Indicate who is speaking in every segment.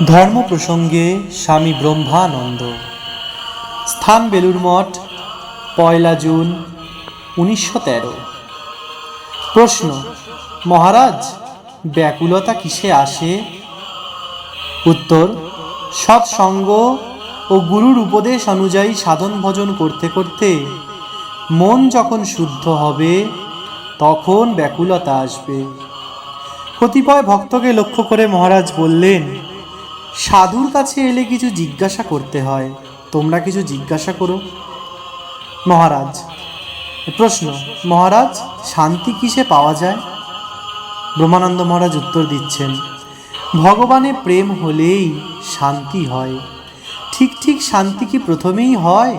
Speaker 1: ধর্ম প্রসঙ্গে স্বামী ব্রহ্মানন্দ। স্থান বেলুর মঠ, পয়লা জুন, উনিশশো তেরো। প্রশ্ন, মহারাজ, ব্যাকুলতা কিসে আসে? উত্তর, সৎসঙ্গ ও গুরুর উপদেশ অনুযায়ী সাধন ভজন করতে করতে মন যখন শুদ্ধ হবে, তখন ব্যাকুলতা আসবে। কতিপয় ভক্তকে লক্ষ্য করে মহারাজ বললেন সাধুর কাছে এলে কিছু জিজ্ঞাসা করতে হয়। তোমরা কিছু জিজ্ঞাসা করো। মহারাজ প্রশ্ন, মহারাজ, শান্তি কিসে পাওয়া যায়? ব্রহ্মানন্দ মহারাজ উত্তর দিচ্ছেন, ভগবানে প্রেম হলেই শান্তি হয়। ঠিক ঠিক শান্তি কি প্রথমেই হয়?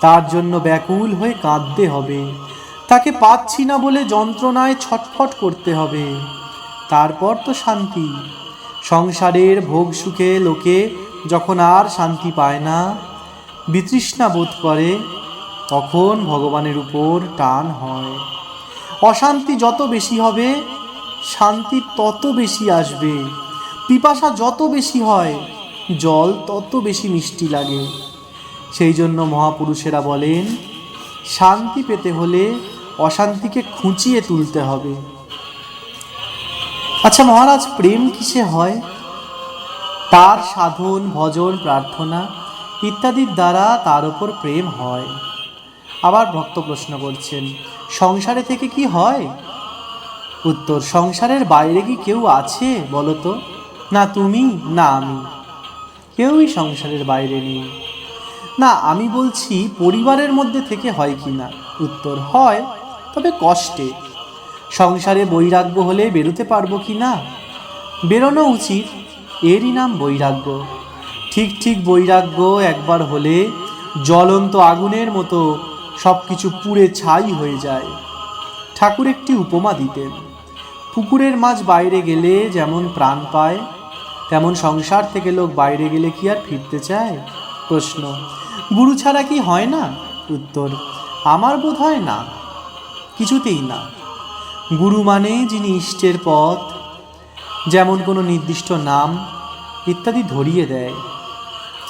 Speaker 1: তার জন্য ব্যাকুল হয়ে কাঁদতে হবে। তাকে পাচ্ছি না বলে যন্ত্রণায় ছটফট করতে হবে। তারপর তো শান্তি। সংসারের ভোগ সুখে লোকে যখন আর শান্তি পায় না, বিতৃষ্ণা বোধ করে, তখন ভগবানের উপর টান হয়। অশান্তি যত বেশি হবে, শান্তি তত বেশি আসবে। পিপাসা যত বেশি হয়, জল তত বেশি মিষ্টি লাগে। সেই জন্য মহাপুরুষেরা বলেন, শান্তি পেতে হলে অশান্তিকে খুঁচিয়ে তুলতে হবে। আচ্ছা মহারাজ, প্রেম কিসে হয়? তার সাধন, ভজন, প্রার্থনা ইত্যাদির দ্বারা তার উপর প্রেম হয়। আবার ভক্ত প্রশ্ন করছেন, সংসারে থেকে কি হয়? উত্তর, সংসারের বাইরে কি কেউ আছে বলো তো? না তুমি, না আমি। কেউই সংসারের বাইরে নেই। না, আমি বলছি পরিবারের মধ্যে থেকে হয় কি না? উত্তর, হয়, তবে কষ্টে। সংসারে বৈরাগ্য হলে বেরোতে পারব কি না? বেরোনো উচিত, এরই নাম বৈরাগ্য। ঠিক ঠিক বৈরাগ্য একবার হলে জ্বলন্ত আগুনের মতো সব কিছু পুড়ে ছাই হয়ে যায়। ঠাকুর একটি উপমা দিতেন। পুকুরের মাছ বাইরে গেলে যেমন প্রাণ পায়, তেমন সংসার থেকে লোক বাইরে গেলে কি আর ফিরতে চায়? প্রশ্ন। গুরু ছাড়া কি হয় না? উত্তর, আমার বোধ হয় না। কিছুতেই না। গুরু মানে যিনি ইষ্টের পথ, যেমন কোনো নির্দিষ্ট নাম ইত্যাদি ধরিয়ে দেয়।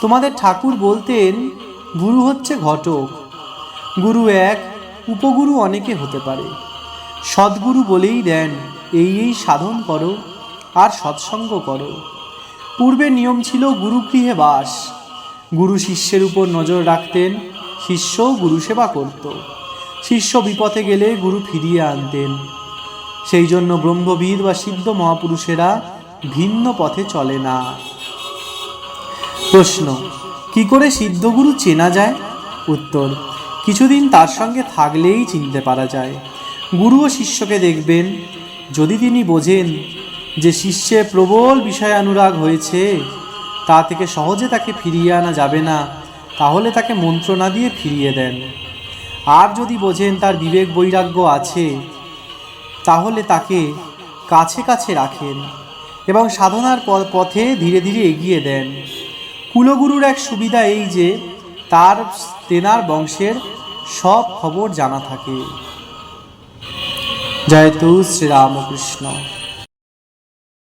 Speaker 1: তোমাদের ঠাকুর বলতেন, গুরু হচ্ছে ঘটক। গুরু এক, উপগুরু অনেকে হতে পারে। সদ্গুরু বলেই দেন, এই এই সাধন করো, আর সৎসঙ্গ করো। পূর্বে নিয়ম ছিল গুরুগৃহে বাস। গুরু শিষ্যের উপর নজর রাখতেন শিষ্যও গুরু সেবা করত। শিষ্য বিপথে গেলে গুরু ফিরিয়ে আনতেন। সেই জন্য ব্রহ্মবিদ বা সিদ্ধ মহাপুরুষেরা ভিন্ন পথে চলে না। প্রশ্ন, কি করে সিদ্ধগুরু চেনা যায়? উত্তর, কিছুদিন তার সঙ্গে থাকলেই চিনতে পারা যায়। গুরু ও শিষ্যকে দেখবেন, যদি তিনি বোঝেন যে শিষ্যে প্রবল বিষয় অনুরাগ হয়েছে, তা থেকে সহজে তাকে ফিরিয়ে আনা যাবে না, তাহলে তাকে মন্ত্রণা দিয়ে ফিরিয়ে দেন। আর যদি বোঝেন তার বিবেক বৈরাগ্য আছে তাহলে তাকে কাছে কাছে রাখেন এবং সাধনার পথে ধীরে ধীরে এগিয়ে দেন। কুলগুরুর এক সুবিধা এই যে, তার তেনার বংশের সব খবর জানা থাকে। জয় তু শ্রীরামকৃষ্ণ।